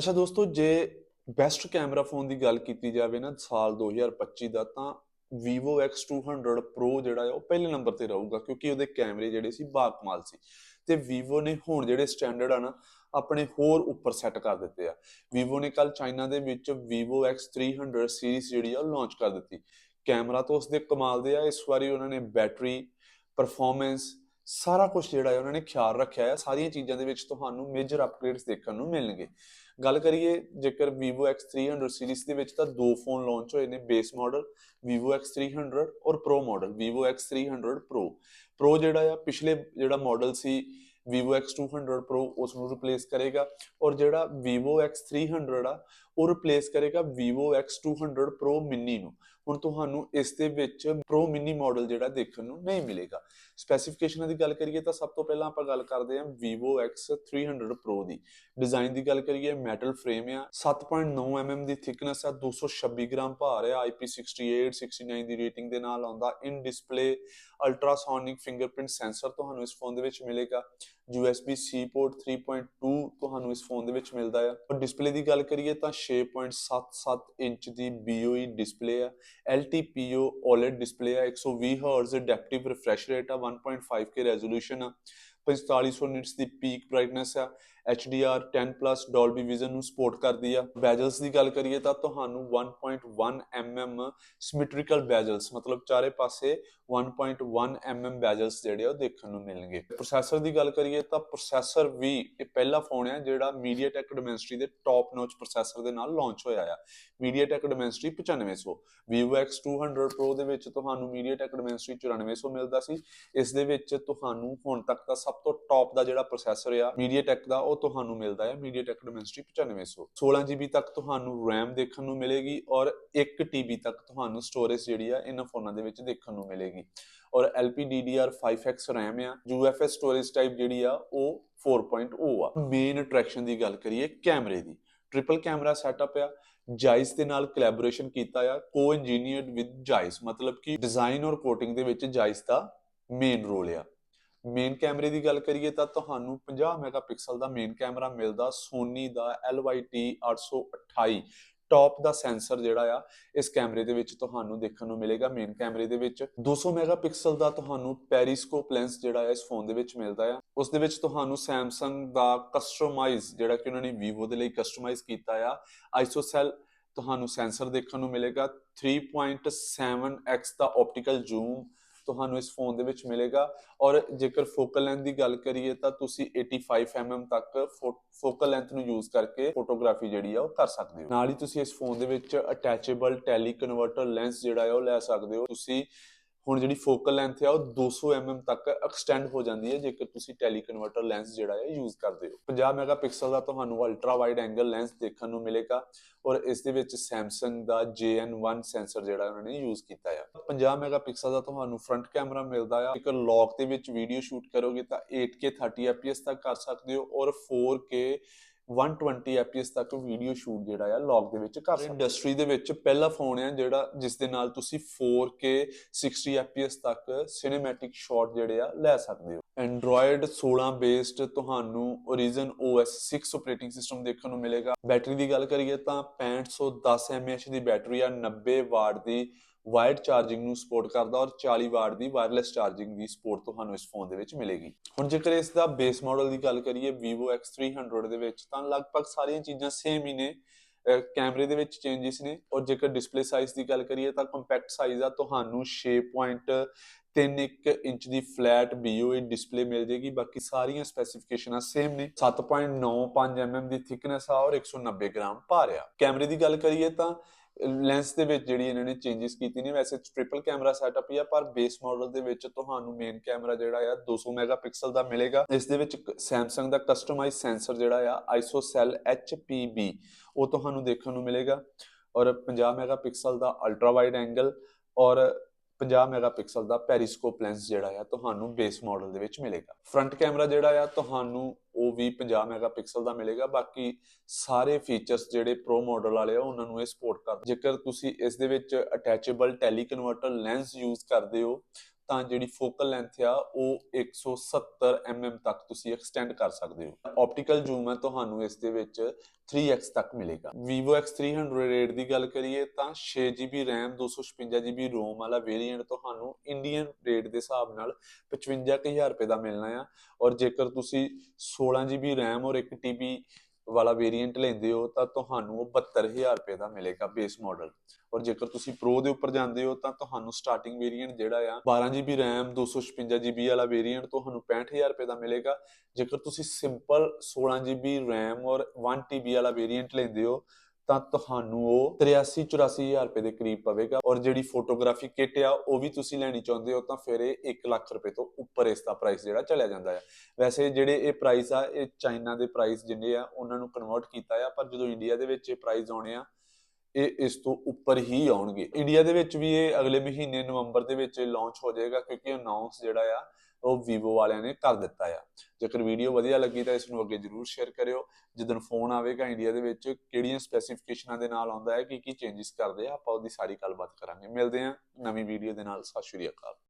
ਅੱਛਾ ਦੋਸਤੋ, ਜੇ ਬੈਸਟ ਕੈਮਰਾ ਫੋਨ ਦੀ ਗੱਲ ਕੀਤੀ ਜਾਵੇ ਨਾ ਸਾਲ 2025 ਦਾ, ਤਾਂ Vivo X200 Pro ਜਿਹੜਾ ਹੈ ਉਹ ਪਹਿਲੇ ਨੰਬਰ ਤੇ ਰਹੂਗਾ, ਕਿਉਂਕਿ ਉਹਦੇ ਕੈਮਰੇ ਜਿਹੜੇ ਸੀ ਬਾਕਮਾਲ ਸੀ। ਤੇ Vivo ਨੇ ਹੁਣ ਜਿਹੜੇ ਸਟੈਂਡਰਡ ਆ ਨਾ, ਆਪਣੇ ਹੋਰ ਉੱਪਰ ਸੈੱਟ ਕਰ ਦਿੱਤੇ ਆ। Vivo ਨੇ ਕੱਲ ਚਾਈਨਾ ਦੇ ਵਿੱਚ Vivo X300 ਸੀਰੀਜ਼ ਜਿਹੜੀ ਆ, ਉਹ ਲਾਂਚ ਕਰ ਦਿੱਤੀ। ਕੈਮਰਾ ਤਾਂ ਉਸਦੇ ਕਮਾਲ ਦੇ ਆ, ਇਸ ਵਾਰੀ ਉਹਨਾਂ ਨੇ ਬੈਟਰੀ ਪਰਫਾਰਮੈਂਸ ਸਾਰਾ ਕੁਝ ਜਿਹੜਾ ਹੈ, ਉਹਨਾਂ ਨੇ ਖਿਆਲ ਰੱਖਿਆ ਹੈ। ਸਾਰੀਆਂ ਚੀਜ਼ਾਂ ਦੇ ਵਿੱਚ ਤੁਹਾਨੂੰ ਮੇਜਰ ਅਪਗ੍ਰੇਡਸ ਦੇਖਣ ਨੂੰ ਮਿਲਣਗੇ। ਗੱਲ ਕਰੀਏ, ਜੇਕਰ Vivo X300 ਸੀਰੀਜ਼ ਦੇ ਵਿੱਚ ਤਾਂ ਦੋ ਫੋਨ ਲਾਂਚ ਹੋਏ ਨੇ ਬੇਸ ਮਾਡਲ Vivo X300 ਔਰ Pro model Vivo X300 Pro Pro ਜਿਹੜਾ ਆ, ਪਿਛਲੇ ਜਿਹੜਾ ਮਾਡਲ ਸੀ Vivo X200 Pro ਉਸ ਨੂੰ ਰਿਪਲੇਸ ਕਰੇਗਾ ਔਰ ਜਿਹੜਾ Vivo X300 ਆ, ਉਹ ਰਿਪਲੇਸ ਕਰੇਗਾ Vivo X200 Pro Mini ਨੂੰ। ਹੁਣ ਤੁਹਾਨੂੰ ਇਸ ਦੇ ਵਿੱਚ Pro Mini ਮਾਡਲ ਜਿਹੜਾ ਦੇਖਣ ਨੂੰ ਨਹੀਂ ਮਿਲੇਗਾ। ਸਪੈਸੀਫਿਕੇਸ਼ਨਾਂ ਦੀ ਗੱਲ ਕਰੀਏ ਤਾਂ ਸਭ ਤੋਂ ਪਹਿਲਾਂ ਆਪਾਂ ਗੱਲ ਕਰਦੇ ਹਾਂ Vivo X300 Pro ਦੀ। ਡਿਜ਼ਾਈਨ ਦੀ ਗੱਲ ਕਰੀਏ ਮੈਟਲ ਫਰੇਮ ਆ 7.9 mm ਦੀ ਥਿਕਨੈਸ ਆ 226 ਗ੍ਰਾਮ ਭਾਰ ਆ IP68 69 ਦੀ ਰੇਟਿੰਗ ਦੇ ਨਾਲ ਆਉਂਦਾ। In display ultrasonic fingerprint sensor ਤੁਹਾਨੂੰ ਇਸ ਫੋਨ ਦੇ ਵਿੱਚ ਮਿਲੇਗਾ। USB-C ਪੋਰਟ 3.2 ਤੁਹਾਨੂੰ ਇਸ ਫੋਨ ਦੇ ਵਿੱਚ ਮਿਲਦਾ ਆ। ਔਰ ਡਿਸਪਲੇ ਦੀ ਗੱਲ ਕਰੀਏ ਤਾਂ 6.77 ਇੰਚ ਦੀ BOE ਡਿਸਪਲੇ ਆ। LTPO OLED ਡਿਸਪਲੇ ਆ। 120 Hz ਐਡੈਪਟਿਵ ਰਿਫਰੈਸ਼ ਰੇਟ ਆ। 1.5K ਰੈਜ਼ੋਲੂਸ਼ਨ ਆ। 4500 ਨਿਟਸ ਦੀ ਪੀਕ ਬ੍ਰਾਈਟਨੈਸ ਆ। HDR 10 ਪਲੱਸ Dolby Vision ਨੂੰ ਸਪੋਰਟ ਕਰਦੀ ਆ। ਬੈਜਲਸ ਦੀ ਗੱਲ ਕਰੀਏ ਤਾਂ ਤੁਹਾਨੂੰ 1.1 mm ਸਿਮੈਟ੍ਰੀਕਲ ਬੈਜਲਸ ਮਤਲਬ ਚਾਰੇ ਪਾਸੇ 1.1 mm ਬੈਜਲਸ ਜਿਹੜੇ ਆ ਉਹ ਦੇਖਣ ਨੂੰ ਮਿਲਣਗੇ। ਪ੍ਰੋਸੈਸਰ ਦੀ ਗੱਲ ਕਰੀਏ ਤਾਂ ਪ੍ਰੋਸੈਸਰ ਵੀ ਇਹ ਪਹਿਲਾ ਫੋਨ ਹੈ ਜਿਹੜਾ MediaTek Dimensity ਦੇ ਟੌਪ ਨੌਚ ਪ੍ਰੋਸੈਸਰ ਦੇ ਨਾਲ ਲਾਂਚ ਹੋਇਆ ਆ। MediaTek Dimensity 9500 Vivo X200 Pro ਦੇ ਵਿੱਚ ਤੁਹਾਨੂੰ MediaTek Dimensity 9400 ਮਿਲਦਾ ਸੀ। ਇਸ ਦੇ ਵਿੱਚ ਤੁਹਾਨੂੰ ਹੁਣ ਤੱਕ ਦਾ ਸਭ ਤੋਂ ਟੌਪ ਦਾ ਜਿਹੜਾ ਪ੍ਰੋਸੈਸਰ ਆ, MediaTek ਦਾ ਉਹ ਤੁਹਾਨੂੰ ਮਿਲਦਾ ਹੈ MediaTek Dimensity 9500 16GB ਤੱਕ ਤੁਹਾਨੂੰ RAM ਦੇਖਣ ਨੂੰ ਮਿਲੇਗੀ ਔਰ 1 TB ਤੱਕ ਤੁਹਾਨੂੰ ਸਟੋਰੇਜ ਜਿਹੜੀ ਆ ਇਹਨਾਂ ਫੋਨਾਂ ਦੇ ਵਿੱਚ ਦੇਖਣ ਨੂੰ ਮਿਲੇਗੀ। ਔਰ LPDDR5X RAM ਆ UFS ਸਟੋਰੇਜ ਟਾਈਪ ਜਿਹੜੀ ਆ ਉਹ 4.0 ਆ। ਮੇਨ ਅਟਰੈਕਸ਼ਨ ਦੀ ਗੱਲ ਕਰੀਏ ਕੈਮਰੇ ਦੀ। ਟ੍ਰਿਪਲ ਕੈਮਰਾ ਸੈਟਅਪ ਆ ਜਾਇਸ ਦੇ ਨਾਲ ਕੋਲੈਬੋਰੇਸ਼ਨ ਕੀਤਾ ਆ ਕੋ ਇੰਜੀਨੀਅਰਡ ਵਿਦ ਜਾਇਸ ਮਤਲਬ ਕਿ ਡਿਜ਼ਾਈਨ ਔਰ ਕੋਟਿੰਗ ਦੇ ਵਿੱਚ ਜਾਇਸ ਦਾ ਮੇਨ ਰੋਲ ਆ। ਮੇਨ ਕੈਮਰੇ ਦੀ ਗੱਲ ਕਰੀਏ ਤਾਂ ਤੁਹਾਨੂੰ 50 ਮੈਗਾਪਿਕਸਲ ਦਾ ਮੇਨ ਕੈਮਰਾ ਮਿਲਦਾ ਸੋਨੀ ਦਾ LYT 828 ਟੌਪ ਦਾ ਸੈਂਸਰ ਜਿਹੜਾ ਆ, ਇਸ ਕੈਮਰੇ ਦੇ ਵਿੱਚ ਤੁਹਾਨੂੰ ਦੇਖਣ ਨੂੰ ਮਿਲੇਗਾ। ਮੇਨ ਕੈਮਰੇ ਦੇ ਵਿੱਚ 200 ਮੈਗਾਪਿਕਸਲ ਦਾ ਤੁਹਾਨੂੰ ਪੈਰੀਸਕੋਪ ਲੈਂਸ ਜਿਹੜਾ ਹੈ ਇਸ ਫੋਨ ਦੇ ਵਿੱਚ ਮਿਲਦਾ ਆ। ਉਸ ਦੇ ਵਿੱਚ ਤੁਹਾਨੂੰ Samsung ਦਾ ਕਸਟਮਾਈਜ਼ ਜਿਹੜਾ ਕਿ ਉਹਨਾਂ ਨੇ Vivo ਦੇ ਲਈ ਕਸਟਮਾਈਜ਼ ਕੀਤਾ ਆ, ISOCELL ਤੁਹਾਨੂੰ ਸੈਂਸਰ ਦੇਖਣ ਨੂੰ ਮਿਲੇਗਾ। 3.7x ਦਾ ਆਪਟੀਕਲ ਜ਼ੂਮ ਤੁਹਾਨੂੰ ਇਸ ਫੋਨ ਦੇ ਵਿੱਚ ਮਿਲੇਗਾ। ਔਰ ਜੇਕਰ ਫੋਕਲ ਲੈਂਥ ਦੀ ਗੱਲ ਕਰੀਏ ਤਾਂ ਤੁਸੀਂ 85 mm ਤੱਕ ਫੋਕਲ ਲੈਂਥ ਨੂੰ ਯੂਜ਼ ਕਰਕੇ ਫੋਟੋਗ੍ਰਾਫੀ ਜਿਹੜੀ ਆ ਉਹ ਕਰ ਸਕਦੇ ਹੋ। ਨਾਲ ਹੀ ਤੁਸੀਂ ਇਸ ਫੋਨ ਦੇ ਵਿੱਚ ਅਟੈਚੇਬਲ ਟੈਲੀ ਕਨਵਰਟਰ ਲੈਂਸ ਜਿਹੜਾ ਹੈ ਉਹ ਲੈ ਸਕਦੇ ਹੋ। ਤੁਸੀਂ ਹੁਣ ਜਿਹੜੀ ਫੋਕਲ ਲੈਂਥ ਆ ਉਹ 200 mm ਤੱਕ ਐਕਸਟੈਂਡ ਹੋ ਜਾਂਦੀ ਹੈ, ਜੇਕਰ ਤੁਸੀਂ ਟੈਲੀ ਕਨਵਰਟਰ ਲੈਂਸ ਜਿਹੜਾ ਹੈ ਯੂਜ਼ ਕਰਦੇ ਹੋ। 50 ਮੈਗਾਪਿਕਸਲ ਦਾ ਤੁਹਾਨੂੰ ਅਲਟਰਾ ਵਾਈਡ ਐਂਗਲ ਲੈਂਸ ਦੇਖਣ ਨੂੰ ਮਿਲੇਗਾ ਔਰ ਇਸ ਦੇ ਵਿੱਚ Samsung ਦਾ JN1 ਸੈਂਸਰ ਜਿਹੜਾ ਉਹਨਾਂ ਨੇ ਯੂਜ਼ ਕੀਤਾ ਆ। 50 ਮੈਗਾਪਿਕਸਲ ਦਾ ਤੁਹਾਨੂੰ ਫਰੰਟ ਕੈਮਰਾ ਮਿਲਦਾ ਆ। ਜੇਕਰ ਲੌਕ ਦੇ ਵਿੱਚ ਵੀਡੀਓ ਸ਼ੂਟ ਕਰੋਗੇ ਤਾਂ 8K 30 fps ਤੱਕ ਕਰ ਸਕਦੇ ਹੋ ਔਰ 4K 120 fps ਤੱਕ ਵੀਡੀਓ ਸ਼ੂਟ ਜਿਹੜਾ ਆ ਲੌਗ ਦੇ ਵਿੱਚ ਕਰ ਸਕਦੇ ਇੰਡਸਟਰੀ ਦੇ ਵਿੱਚ ਪਹਿਲਾ ਫੋਨ ਹੈ ਜਿਹੜਾ ਜਿਸ ਦੇ ਨਾਲ ਤੁਸੀਂ 4K 60 fps ਤੱਕ ਸਿਨੇਮੈਟਿਕ ਸ਼ਾਟ ਜਿਹੜੇ ਆ ਲੈ ਸਕਦੇ ਹੋ। Android 16 ਬੇਸਡ ਤੁਹਾਨੂੰ Origin OS 6 ਆਪਰੇਟਿੰਗ ਸਿਸਟਮ ਦੇਖਣ ਨੂੰ ਮਿਲੇਗਾ। ਬੈਟਰੀ ਦੀ ਗੱਲ ਕਰੀਏ ਤਾਂ 6510 mAh ਦੀ ਬੈਟਰੀ ਆ 90 ਵਾਟ ਦੀ ਵਾਇਰਡ ਚਾਰਜਿੰਗ ਨੂੰ ਸਪੋਰਟ ਕਰਦਾ ਔਰ 40 ਵਾਟ ਦੀ ਵਾਇਰਲੈਸ ਚਾਰਜਿੰਗ ਦੀ ਸਪੋਰਟ ਤੁਹਾਨੂੰ ਇਸ ਫੋਨ ਦੇ ਵਿੱਚ ਮਿਲੇਗੀ। ਹੁਣ ਜੇਕਰ ਇਸ ਦਾ ਬੇਸ ਮਾਡਲ ਦੀ ਗੱਲ ਕਰੀਏ, Vivo X300 ਦੇ ਵਿੱਚ ਤਾਂ ਲਗਭਗ ਸਾਰੀਆਂ ਚੀਜ਼ਾਂ ਸੇਮ ਹੀ ਨੇ। ਕੈਮਰੇ ਦੇ ਵਿੱਚ ਚੇਂਜਸ ਨੇ ਔਰ ਜੇਕਰ ਡਿਸਪਲੇ ਸਾਈਜ਼ ਦੀ ਗੱਲ ਕਰੀਏ ਤਾਂ ਕੰਪੈਕਟ ਸਾਈਜ਼ ਆ ਤੁਹਾਨੂੰ 6.31 ਇੰਚ ਦੀ ਫਲੈਟ BOE ਡਿਸਪਲੇ ਮਿਲ ਜੇਗੀ ਬਾਕੀ ਸਾਰੀਆਂ ਸਪੈਸੀਫਿਕੇਸ਼ਨਾਂ ਸੇਮ ਨੇ। 7.95 mm ਦੀ ਥਿਕਨੈਸ ਆ ਔਰ 190 ਗ੍ਰਾਮ ਭਾਰ ਆ। ਕੈਮਰੇ ਦੀ ਗੱਲ ਕਰੀਏ ਤਾਂ ਲੈਂਸ ਦੇ ਵਿੱਚ ਜਿਹੜੀ ਇਹਨਾਂ ਨੇ ਚੇਂਜਸ ਕੀਤੀ ਨੇ, ਵੈਸੇ ਟ੍ਰਿਪਲ ਕੈਮਰਾ ਸੈਟਅਪ ਹੀ ਆ, ਪਰ ਬੇਸ ਮਾਡਲ ਦੇ ਵਿੱਚ ਤੁਹਾਨੂੰ ਮੇਨ ਕੈਮਰਾ ਜਿਹੜਾ ਆ 200 ਮੈਗਾਪਿਕਸਲ ਦਾ ਮਿਲੇਗਾ। ਇਸ ਦੇ ਵਿੱਚ Samsung ਦਾ ਕਸਟਮਾਈਜ਼ ਸੈਂਸਰ ਜਿਹੜਾ ਆ, ISOCELL HPB ਉਹ ਤੁਹਾਨੂੰ ਦੇਖਣ ਨੂੰ ਮਿਲੇਗਾ। ਔਰ 50 ਮੈਗਾਪਿਕਸਲ ਦਾ ਅਲਟਰਾ ਵਾਈਡ ਐਂਗਲ ਔਰ 50 ਮੈਗਾਪਿਕਸਲ ਦਾ ਪੈਰੀਸਕੋਪ ਲੈਂਸ ਜਿਹੜਾ ਆ ਤੁਹਾਨੂੰ ਬੇਸ ਮਾਡਲ ਦੇ ਵਿੱਚ ਮਿਲੇਗਾ। ਫਰੰਟ ਕੈਮਰਾ ਜਿਹੜਾ ਆ ਤੁਹਾਨੂੰ ਉਹ ਵੀ 50 ਮੈਗਾਪਿਕਸਲ ਦਾ ਮਿਲੇਗਾ। ਬਾਕੀ ਸਾਰੇ ਫੀਚਰਸ ਜਿਹੜੇ ਪ੍ਰੋ ਮਾਡਲ ਵਾਲੇ ਆ, ਉਹਨਾਂ ਨੂੰ ਇਹ ਸਪੋਰਟ ਕਰਦਾ ਜੇਕਰ ਤੁਸੀਂ ਇਸ ਦੇ ਵਿੱਚ attachable teleconverter lens use ਕਰਦੇ ਹੋ ਤਾਂ ਜਿਹੜੀ ਫੋਕਲ ਲੈਂਥ ਆ, ਉਹ 170 mm ਤੱਕ ਤੁਸੀਂ ਐਕਸਟੈਂਡ ਕਰ ਸਕਦੇ ਹੋ। ਆਪਟੀਕਲ ਜ਼ੂਮ ਹੈ ਤੁਹਾਨੂੰ ਇਸ ਦੇ ਵਿੱਚ 3x ਤੱਕ ਮਿਲੇਗਾ। Vivo X300 ਦੀ ਗੱਲ ਕਰੀਏ ਤਾਂ 6GB RAM 256GB ROM ਵਾਲਾ ਵੇਰੀਐਂਟ ਤੁਹਾਨੂੰ ਇੰਡੀਅਨ ਰੇਟ ਦੇ ਹਿਸਾਬ ਨਾਲ 55000 ਰੁਪਏ ਦਾ ਮਿਲਣਾ ਆ। ਔਰ ਜੇਕਰ ਤੁਸੀਂ 16GB RAM ਔਰ 1TB ਵਾਲਾ ਵੇਰੀਐਂਟ ਲੈਂਦੇ ਹੋ ਤਾਂ ਤੁਹਾਨੂੰ ਉਹ 72000 ਰੁਪਏ ਦਾ ਮਿਲੇਗਾ ਬੇਸ ਮਾਡਲ ਔਰ ਜੇਕਰ ਤੁਸੀਂ ਪ੍ਰੋ ਦੇ ਉੱਪਰ ਜਾਂਦੇ ਹੋ ਤਾਂ ਤੁਹਾਨੂੰ ਸਟਾਰਟਿੰਗ ਵੇਰੀਐਂਟ ਜਿਹੜਾ ਆ 12GB RAM 256GB ਵਾਲਾ ਵੇਰੀਐਂਟ ਤੁਹਾਨੂੰ 65000 ਰੁਪਏ ਦਾ ਮਿਲੇਗਾ। ਜੇਕਰ ਤੁਸੀਂ ਸਿੰਪਲ 16GB RAM ਔਰ 1TB ਵਾਲਾ ਵੇਰੀਐਂਟ ਲੈਂਦੇ ਹੋ ਤਾਂ ਤੁਹਾਨੂੰ ਉਹ 83 84000 ਰੁਪਏ ਦੇ ਕਰੀਬ ਪਵੇਗਾ ਔਰ ਜਿਹੜੀ ਫੋਟੋਗ੍ਰਾਫੀ ਕਿੱਟ ਆ, ਉਹ ਵੀ ਤੁਸੀਂ ਲੈਣੀ ਚਾਹੁੰਦੇ ਹੋ ਤਾਂ ਫਿਰ ਇਹ 1 ਲੱਖ ਰੁਪਏ ਤੋਂ ਉੱਪਰ ਇਸ ਦਾ ਪ੍ਰਾਈਸ ਜਿਹੜਾ ਚਲਿਆ ਜਾਂਦਾ ਹੈ ਵੈਸੇ ਜਿਹੜੇ ਇਹ ਪ੍ਰਾਈਸ ਆ, ਇਹ ਚਾਈਨਾ ਦੇ ਪ੍ਰਾਈਸ ਜਿੰਨੇ ਆ, ਉਹਨਾਂ ਨੂੰ ਕਨਵਰਟ ਕੀਤਾ ਆ, ਪਰ ਜਦੋਂ ਇੰਡੀਆ ਦੇ ਵਿੱਚ ਇਹ ਪ੍ਰਾਈਸ ਆਉਣੇ ਆ, ਇਹ ਇਸ ਤੋਂ ਉੱਪਰ ਹੀ ਆਉਣਗੇ। ਇੰਡੀਆ ਦੇ ਵਿੱਚ ਵੀ ਇਹ ਅਗਲੇ ਮਹੀਨੇ ਨਵੰਬਰ ਦੇ ਵਿੱਚ ਲਾਂਚ ਹੋ ਜਾਏਗਾ ਕਿਉਂਕਿ ਅਨਾਉਂਸ ਜਿਹੜਾ ਆ ਉਹ Vivo ਵਾਲਿਆਂ ਨੇ ਕਰ ਦਿੱਤਾ ਆ। ਜੇਕਰ ਵੀਡੀਓ ਵਧੀਆ ਲੱਗੀ ਤਾਂ ਇਸ ਨੂੰ ਅੱਗੇ ਜਰੂਰ ਸ਼ੇਅਰ ਕਰਿਓ। ਜਦੋਂ ਫੋਨ ਆਵੇਗਾ ਇੰਡੀਆ ਦੇ ਵਿੱਚ, ਕਿਹੜੀਆਂ ਸਪੈਸੀਫਿਕੇਸ਼ਨਾਂ ਦੇ ਨਾਲ ਆਉਂਦਾ ਹੈ ਕੀ ਕੀ ਚੇਂਜਸ ਕਰਦੇ ਆ, ਆਪਾਂ ਉਹਦੀ ਸਾਰੀ ਗੱਲਬਾਤ ਕਰਾਂਗੇ। ਮਿਲਦੇ ਹਾਂ ਨਵੀਂ ਵੀਡੀਓ ਦੇ ਨਾਲ। ਸਤਿ ਸ਼੍ਰੀ ਅਕਾਲ।